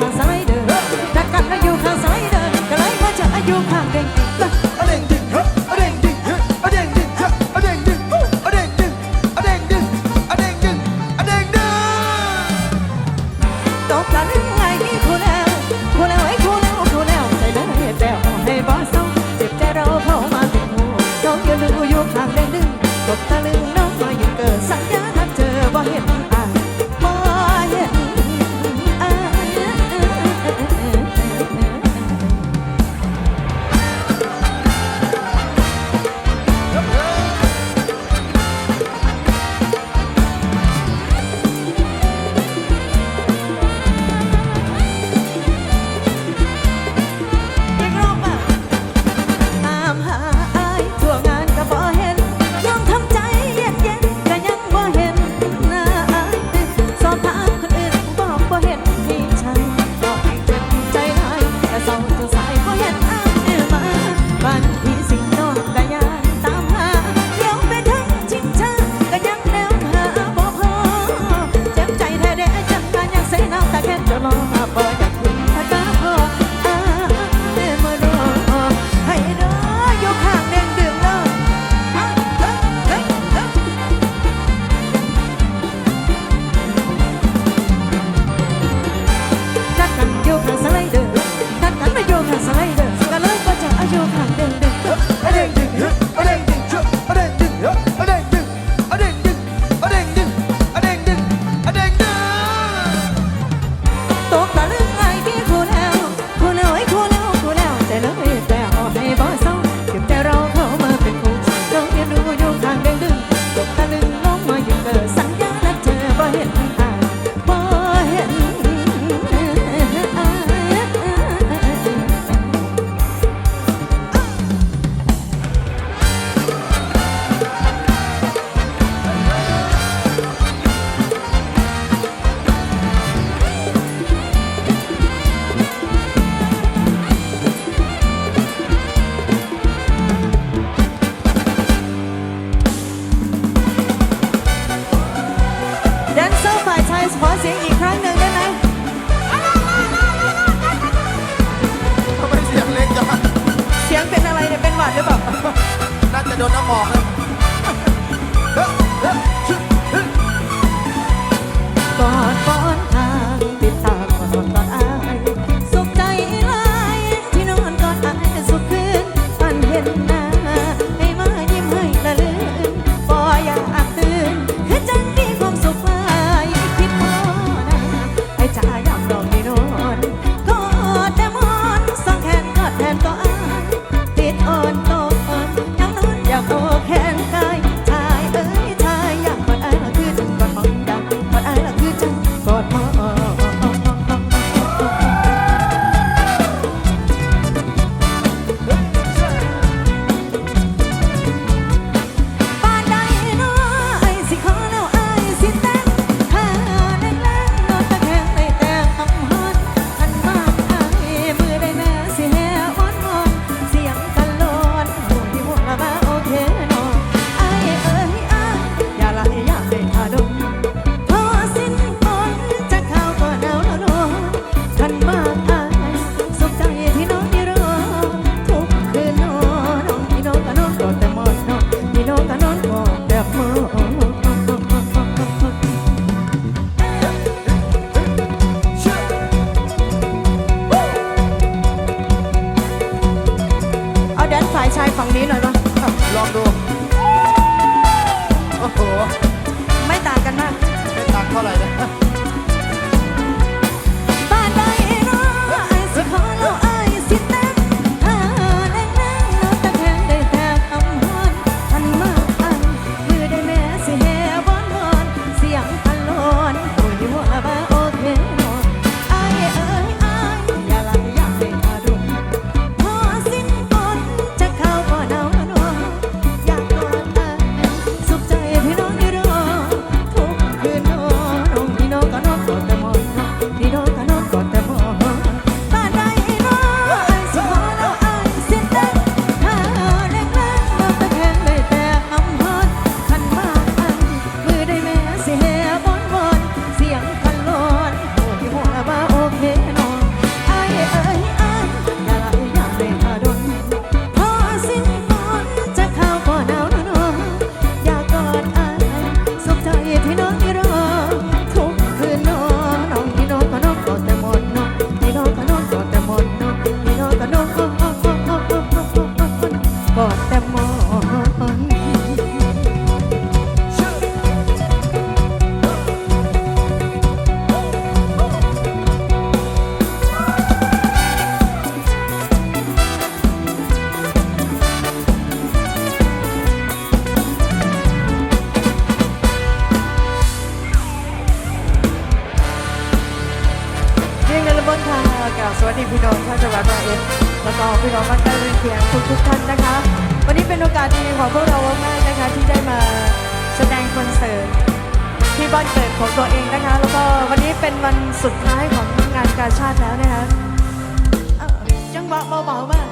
ข้างซ้ายเดินถ้ากันแล้อยู่ข้างซ้ายเดินก็เลยว่าจะอายู่ข้างเด้ง love. นซ์ขอเสียงอีกครั้งหนึ่งได้ไหมทำไมเสียงเล็กจังเสียงเป็นอะไรเนี่ยเป็นหวัดหรือเปล่า น่าจะโดนน้ำหมอกเลย นะคะ วันนี้เป็นโอกาสดีของพวกเรามากๆนะคะ ที่ได้มาแสดงคอนเสิร์ตที่บ้านเกิดของตัวเองนะคะ แล้วก็วันนี้เป็นวันสุดท้ายของงานกาชาติแล้วนะคะจังหวะเบาๆมาก